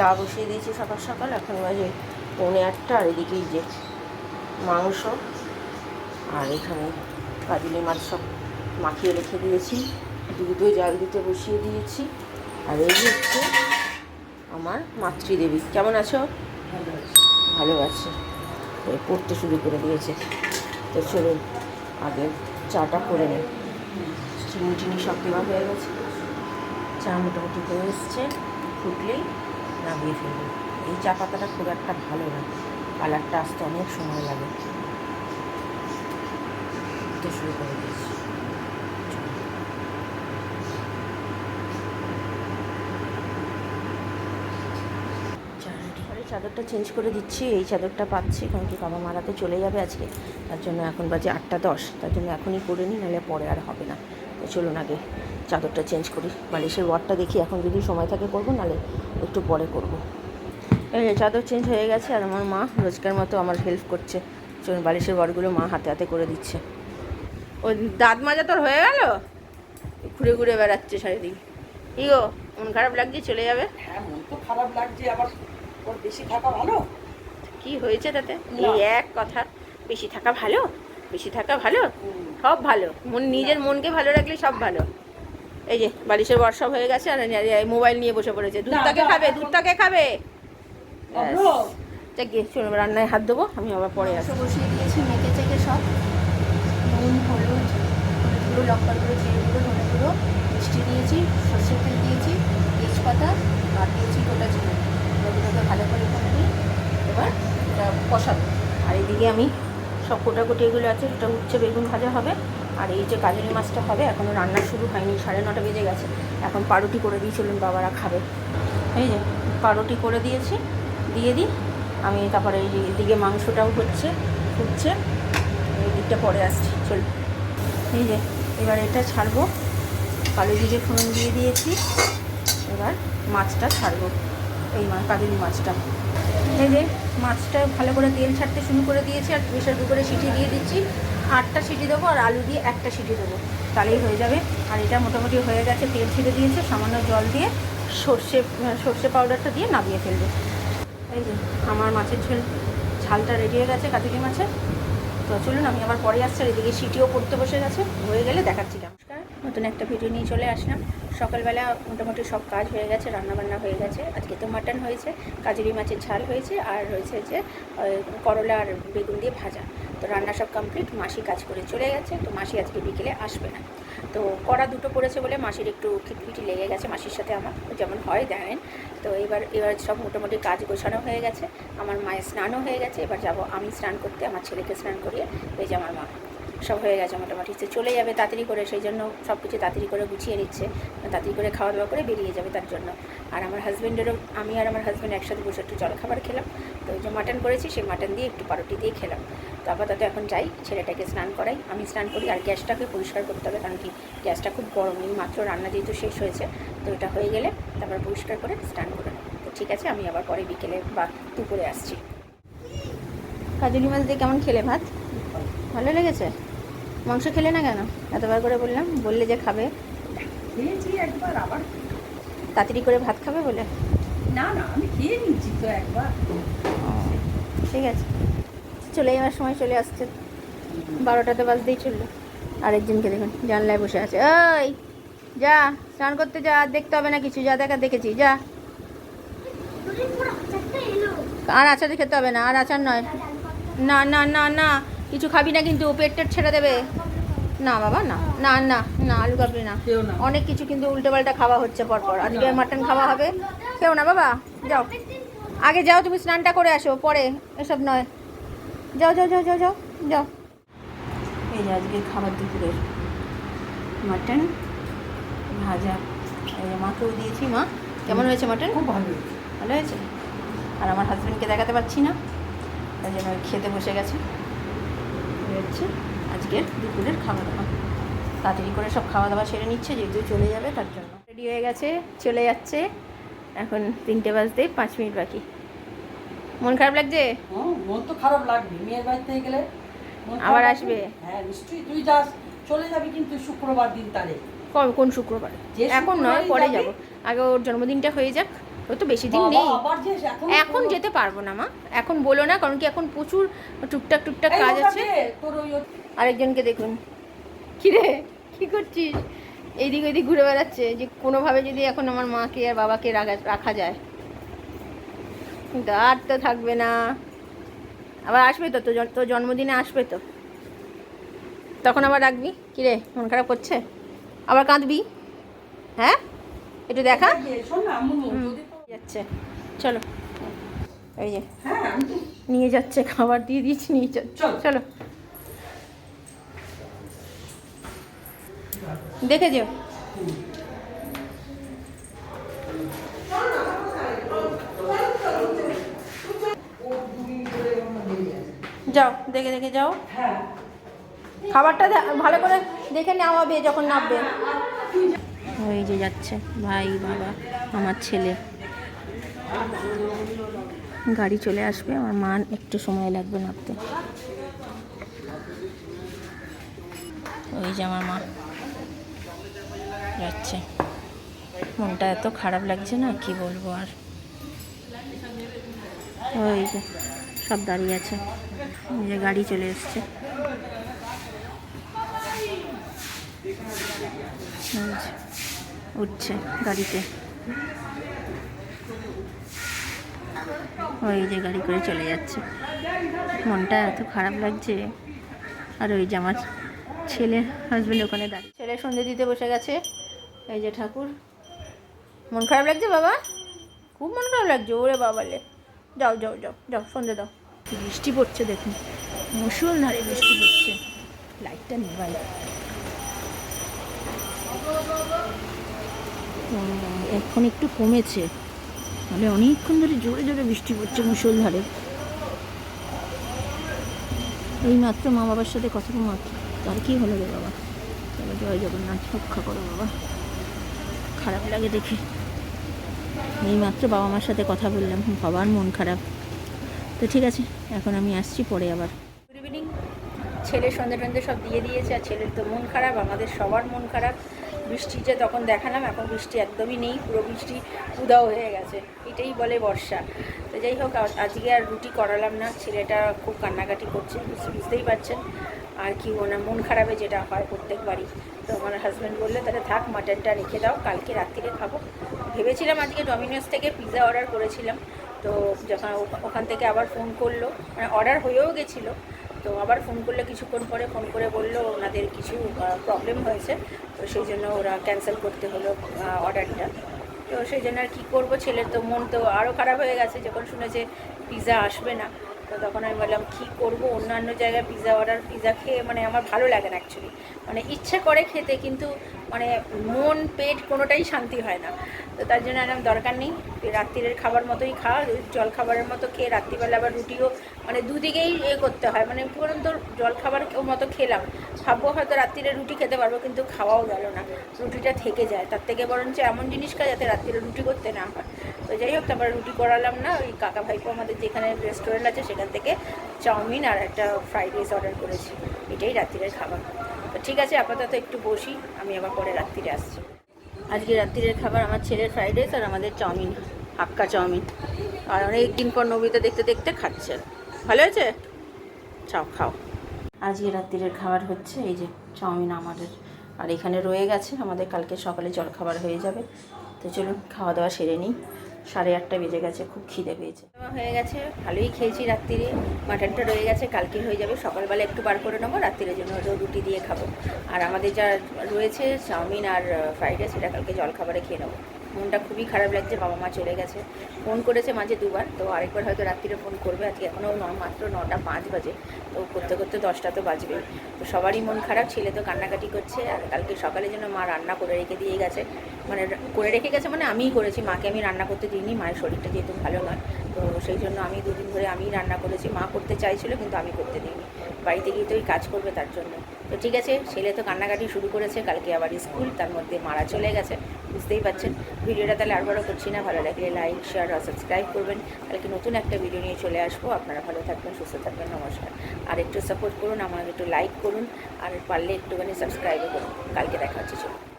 চা বসিয়ে দিয়েছি সকাল সকাল। এখন বাজে পৌনে আটটা আর এদিকেই যে মাংস আর এখানে কাজলি মাছ সব মাখিয়ে রেখে দিয়েছি। দুধও জাল দিতে বসিয়ে দিয়েছি। আর এই হচ্ছে আমার মাতৃদেবী। কেমন আছো? ভালো আছে। পড়তে শুরু করে দিয়েছে। তো চলুন আগে চাটা করে নেই। চিনি টিনি সব দেওয়া হয়ে গেছে। চা মোটামুটি হয়ে এসছে। ফুটলেই নামিয়ে ফেলব এই চা পাতাটা খুব একটা ভালো না। কালারটা আসতে অনেক সময় লাগে। তো শুরু করে দিয়েছি চাদরটা চেঞ্জ করে দিচ্ছি। এই চাদরটা পাচ্ছি, কারণ কি বাবা মারাতে চলে যাবে আজকে। তার জন্য এখন বাজে আটটা দশ। তার জন্য এখনই করে নিই, নাহলে পরে আর হবে না। তো চলুন আগে। চাদরটা চেঞ্জ করি। বালিশের ওয়ারটা দেখি এখন যদি সময় থাকে করব নাহলে একটু পরে করব। এই যে চাদর চেঞ্জ হয়ে গেছে আর আমার মা রোজকার মতো আমার হেল্প করছে। চলুন বালিশের ওয়ারগুলো মা হাতে হাতে করে দিচ্ছে। ওই দাঁত মাজা তোর হয়ে গেল? ঘুরে ঘুরে বেড়াচ্ছে চারিদিক কি গো মন খারাপ লাগছে চলে যাবে? হ্যাঁ মন তো খারাপ লাগছে আবার ওর বেশি থাকা ভালো? কি হয়েছে তাতে? এই এক কথা বেশি থাকা ভালো? বেশি থাকা ভালো? সব ভালো। মন নিজের মনকে ভালো রাখলে সব ভালো। এই যে বালিশের বর্ষা হয়ে গেছে আর এই মোবাইল নিয়ে বসে পড়েছে। দুধটাকে খাবে দুধটাকে খাবে। গিয়ে রান্নায় হাত দেবো আমি আবার পরে আসব বসিয়ে দিয়েছি মেখে চেখে সব। নুন হলুদ গুঁড়ো লঙ্কার গুঁড়ো জিরে গুঁড়ো ধনে গুঁড়ো মিষ্টি দিয়েছি সর্ষের তেল দিয়েছি তেজপাতা আর দিয়েছি গোটা জিরে। এগুলোকে ভালো করে এবার কষাবো। আর এদিকে আমি সব কোটাকুটি এগুলো আছে এটা উচ্ছে বেগুন ভাজা হবে। আর এই যে কাজলি মাছটা হবে এখনও রান্না শুরু হয়নি, সাড়ে নটা বেজে গেছে। এখন পাউরুটি করে দিয়ে চলুন বাবারা খাবে। এই যে পাউরুটি করে দিয়েছি, দিয়ে দিই। আমি তারপরে এই এদিকে মাংসটাও হচ্ছে, ফুটছে। এই দিকটা পরে আসছি চল এই যে এবার এটা ছাড়বো। কালো জিরে ফোড়ন দিয়ে দিয়েছি। এবার মাছটা ছাড়বো, এই কাবেরি মাছটা। এই মাছটা ভালো করে তেল ছাড়তে শুরু করে দিয়েছি, আর প্রেশার কুকারে সিটি দিয়ে দিচ্ছি। আটটা সিটি দেবো আর আলু দিয়ে একটা সিটি দেবো। তাহলেই হয়ে যাবে। আর এটা মোটামুটি হয়ে গেছে, তেল ছিটে দিয়েছে, সামান্য জল দিয়ে সর্ষে সর্ষে পাউডারটা দিয়ে নামিয়ে ফেলবে। এই যে আমার মাছের ঝোল, ঝালটা রেডি হয়ে গেছে কাতিলি মাছের। তো চলুন, আমি আবার পরে আসছি, আর এদিকে সিটিও করতে বসে গেছে। হয়ে গেলে দেখাচ্ছি নমস্কার নতুন একটা ভিডিও নিয়ে চলে আসলাম। সকালবেলা মোটামুটি সব কাজ হয়ে গেছে, রান্নাবান্না হয়ে গেছে। আজকে তো মাটন হয়েছে, কাজুরি মাছের ঝাল হয়েছে, আর হয়েছে যে করলা আর বেগুন দিয়ে ভাজা। তো রান্না সব কমপ্লিট মাসি কাজ করে চলে গেছে, তো মাসি আজকে বিকেলে আসবে না। তো কড়া দুটো পড়েছে বলে মাসির একটু খিটখিটি লেগে গেছে, মাসির সাথে আমার যেমন হয় দেখেন তো এবার এবার সব মোটামুটি কাজ গোছানো হয়ে গেছে, আমার মায়ের স্নানও হয়ে গেছে, এবার যাব আমি স্নান করতে, আমার ছেলেকে স্নান করিয়ে, এই যে আমার মা। সব হয়ে গেছে মোটামুটি। সে চলে যাবে তাড়াতাড়ি করে সেই জন্য সব কিছু তাড়াতাড়ি করে গুছিয়ে নিচ্ছে। তাড়াতাড়ি করে খাওয়া দাওয়া করে বেরিয়ে যাবে তার জন্য। আর আমার হাজব্যান্ডেরও আমি আর আমার হাজব্যান্ড একসাথে বসে একটু জলখাবার খেলাম। তো ওই যে মাটন করেছি সেই মাটন দিয়ে একটু পারোটি দিয়ে খেলাম। তো আপাতত এখন যাই ছেলেটাকে স্নান করাই। আমি স্নান করি আর গ্যাসটাকে পরিষ্কার করতে হবে কারণ কি গ্যাসটা খুব গরম। এই মাত্র রান্না যেহেতু শেষ হয়েছে তো এটা হয়ে গেলে তারপর পরিষ্কার করে স্নান করে নেব। তো ঠিক আছে আমি আবার পরে বিকেলে বা দুপুরে আসছি। কাজুলি মাছ দিয়ে কেমন খেলে ভাত? ভালো লেগেছে? মাংস খেলে না কেন? এতবার করে বললাম বললে যে খাবে। খেয়েছি একবার আবার তাড়াতাড়ি করে ভাত খাবে বলে? না না আমি খেয়ে নিয়েছি তো একবার। ঠিক আছে। চলে যাওয়ার সময় চলে আসছে। বারোটাতে বাজতেই চলল। আরেকজনকে দেখুন জানলায় বসে আছে। ওই যা স্নান করতে যা দেখতে হবে না কিছু। যা দেখা দেখেছি যা। আর আচার খেতে হবে না আর আচার নয়। না না না না। কিছু খাবি না কিন্তু পেট টেট ছেড়ে দেবে। না বাবা না। না না না আলু কাবলি না। কেউ না। অনেক কিছু কিন্তু উল্টো পাল্টা খাওয়া হচ্ছে পরপর। আজকে মাটন খাওয়া হবে। কেউ না বাবা যাও। আগে যাও তুমি স্নানটা করে আসো পরে। এসব নয়। যাও যাও যাও যাও যাও যাও। এই যে আজকে খাবার দুপুরের মাটন ভাজা। এই যে মাকেও দিয়েছি মা। কেমন হয়েছে মাটন খুব ভালো হয়েছে। ভালো হয়েছে? আর আমার হাজব্যান্ডকে দেখাতে পারছি না। তাই জন্য খেতে বসে গেছে। হচ্ছে আজকের দুপুরের খাওয়া দাওয়া। তাড়াতাড়ি করে সব খাওয়া দাওয়া সেরে নিচ্ছে যেহেতু চলে যাবে তার জন্য। রেডি হয়ে গেছে চলে যাচ্ছে। এখন তিনটে বাজতে পাঁচ মিনিট বাকি। মন খারাপ লাগছে? মন তো খারাপ লাগবে। মেয়ের বাড়িতে গেলে আবার আসবে? হ্যাঁ নিশ্চয়ই তুই যাস। চলে যাবি কিন্তু শুক্রবার দিন তারে কবে? কোন শুক্রবার? এখন নয় পরে। যাব। আগে ওর জন্মদিনটা হয়ে যাক। ও তো বেশি দিন নেই। এখন যেতে পারব না মা। এখন বলো না কারণ কি এখন প্রচুর টুকটাক টুকটাক কাজ আছে। আরেকজনকে দেখুন। কিরে? কি করছিস? এইদিক ওইদিক ঘুরে বেড়াচ্ছে। যে কোনোভাবে যদি এখন আমার মাকে আর বাবাকে রাখা রাখা যায়। কিন্তু আর তো থাকবে না। আবার আসবে তো তো তোর জন্মদিনে আসবে তো। তখন আবার রাখবি? কিরে মন খারাপ করছে? আবার কাঁদবি? হ্যাঁ? একটু দেখা? যাচ্ছে। চলো। এই যে। হ্যাঁ নিয়ে যাচ্ছে খাবার দিয়ে দিয়েছি নিয়ে চল। দেখে যেও। যাও দেখে দেখে যাও। হ্যাঁ। খাবারটা ভালো করে দেখে নেওয়া হবে যখন নামবে। ওই যে যাচ্ছে। ভাই বাবা আমার ছেলে। গাড়ি চলে আসবে, আমার মা একটু সময় লাগবে নামতে ওই যে আমার মা যাচ্ছে। মনটা এত খারাপ লাগছে না, কি বলব আর? ওই যে সব দাঁড়িয়ে আছে ওই যে গাড়ি চলে এসছে। উঠছে গাড়িতে। ওই যে গাড়ি করে চলে যাচ্ছে। মনটা এত খারাপ লাগছে। আর ওই যে আমার ছেলে হাজবেন্ড ওখানে দাঁড়িয়ে ছেলে সন্ধে দিতে বসে গেছে। এই যে ঠাকুর। মন খারাপ লাগছে বাবা? খুব মন খারাপ লাগছে। ওরে বাবালে যাও যাও যাও যাও সন্ধে দাও। বৃষ্টি পড়ছে দেখুন। মুসুলধারে বৃষ্টি পড়ছে। লাইটটা নেবাই। উম, এখন একটু কমেছে। মানে অনেকক্ষণ ধরে জোরে জোরে বৃষ্টি পড়ছে মুসলধারে এই মাত্র মা বাবার সাথে কথা মাত্র তার কি হলো রে বাবা? তবে জয় জগন্নাথ, রক্ষা করো বাবা। খারাপ লাগে দেখে। এই মাত্র বাবা মার সাথে কথা বললাম। বাবার মন খারাপ। তো ঠিক আছে, এখন আমি আসছি পরে আবার। গুড ইভিনিং ছেলে সন্ধে টন্ধে সব দিয়ে দিয়েছে, আর ছেলের তো মন খারাপ, আমাদের সবার মন খারাপ। বৃষ্টি যে তখন দেখালাম, এখন বৃষ্টি একদমই নেই, পুরো বৃষ্টি উদাও হয়ে গেছে। এটাই বলে বর্ষা। তো যাই হোক আজ- আজকে আর রুটি করালাম না, ছেলেটা খুব কান্নাকাটি করছে, বুঝ- বুঝতেই পারছেন। আর কি ওনার মন খারাপে যেটা হয় প্রত্যেকবারই। তো আমার হাজব্যান্ড বললে, তাহলে থাক মাটনটা রেখে দাও, কালকে রাত্রিরে খাব। ভেবেছিলাম আজকে ডমিনোস থেকে পিৎজা অর্ডার করেছিলাম। তো যখন ওখান থেকে আবার ফোন করল মানে অর্ডার হয়েও গেছিল তো আবার ফোন করলে কিছুক্ষণ পরে ফোন করে বলল ওনাদের কিছু প্রবলেম হয়েছে। তো সেই জন্য ওরা ক্যান্সেল করতে হলো অর্ডারটা তো সেই জন্য আর কী করব, ছেলের তো মন তো আরও খারাপ হয়ে গেছে। যখন শুনেছে পিৎজা আসবে না তো তখন আমি বললাম, কী করব? অন্যান্য জায়গায় পিৎজা অর্ডার পিৎজা খেয়ে মানে আমার ভালো লাগে না অ্যাকচুয়ালি মানে ইচ্ছে করে খেতে কিন্তু মানে মন, পেট কোনোটাই শান্তি হয় না। তো তার জন্য এরকম দরকার নেই। রাত্রিরের খাবার মতোই খাওয়া জল খাবারের মতো খেয়ে রাত্রিবেলা আবার রুটিও মানে দুদিকেই এ করতে হয়। মানে কি বলুন তো জল খাবার মতো খেলাম। ভাববো হয়তো রাত্রিরে রুটি খেতে পারব, কিন্তু খাওয়াও গেল না। রুটিটা থেকে যায়। তার থেকে বরঞ্চ এমন জিনিস খায় যাতে রাত্রিরে রুটি করতে না হয়। তো যাই হোক, তারপরে রুটি করালাম না। ওই কাকা ভাইপো আমাদের যেখানে রেস্টুরেন্ট আছে, সেখান থেকে চাউমিন আর একটা ফ্রাইড রাইস অর্ডার করেছি। এটাই রাত্রিরের খাবার। তো ঠিক আছে, আপাতত একটু বসি, আমি আবার পরে রাত্রিরে আসছি। আজকে রাত্রিরের খাবার আমার ছেলের ফ্রাইড রাইস আর আমাদের চাউমিন, হাক্কা চাউমিন। আর অনেক দিন পর নবীতা দেখতে দেখতে খাচ্ছে। ভালো হয়েছে? চাও, খাও। আজকে রাত্রিরের খাবার হচ্ছে এই যে চাউমিন আমাদের। আর এখানে রয়ে গেছে, আমাদের কালকে সকালে জলখাবার হয়ে যাবে। তো চলুন, খাওয়া দাওয়া সেরে নিই। সাড়ে আটটা বেজে গেছে, খুব খিদে পেয়েছে। হয়ে গেছে, ভালোই খেয়েছি রাত্রিরে। মাটনটা রয়ে গেছে, কালকে হয়ে যাবে, সকালবেলা একটু বার করে নেব রাত্রিরের জন্য রুটি দিয়ে খাব। আর আমাদের যা রয়েছে, চাউমিন আর ফ্রাইড রাইস, সেটা কালকে জলখাবারে খেয়ে নেব। মনটা খুবই খারাপ লাগছে, বাবা মা চলে গেছে। ফোন করেছে মাঝে দুবার, তো আরেকবার হয়তো রাত্রিরে ফোন করবে। আজকে এখনও ন, মাত্র নটা পাঁচ বাজে, তো করতে করতে দশটা তো বাজবে তো সবারই মন খারাপ, ছেলে তো কান্নাকাটি করছে, আর কালকে সকালে যেন মা রান্না করে রেখে দিয়ে গেছে। মানে করে রেখে গেছে মানে আমিই করেছি, মাকে আমি রান্না করতে দিইনি, মায়ের শরীরটা যেহেতু ভালো নয়। তো সেই জন্য আমি দুদিন ধরে আমিই রান্না করেছি, মা করতে চাইছিল কিন্তু আমি করতে দিইনি। বাড়িতে গিয়ে তো ওই কাজ করবে তার জন্য। তো ঠিক আছে, ছেলে তো কান্নাকাটি শুরু করেছে, কালকে আবার স্কুল, তার মধ্যে মারা চলে গেছে, বুঝতেই পারছেন। ভিডিওটা তাহলে আর বড়ো করছি না, ভালো লাগলে লাইক শেয়ার আর সাবস্ক্রাইব করবেন। কালকে নতুন একটা ভিডিও নিয়ে চলে আসব, আপনারা ভালো থাকবেন, সুস্থ থাকবেন, নমস্কার। আর একটু সাপোর্ট করুন, আমাকে একটু লাইক করুন, আর পারলে একটুখানি সাবস্ক্রাইবও করুন। কালকে দেখা হচ্ছে, চলুন।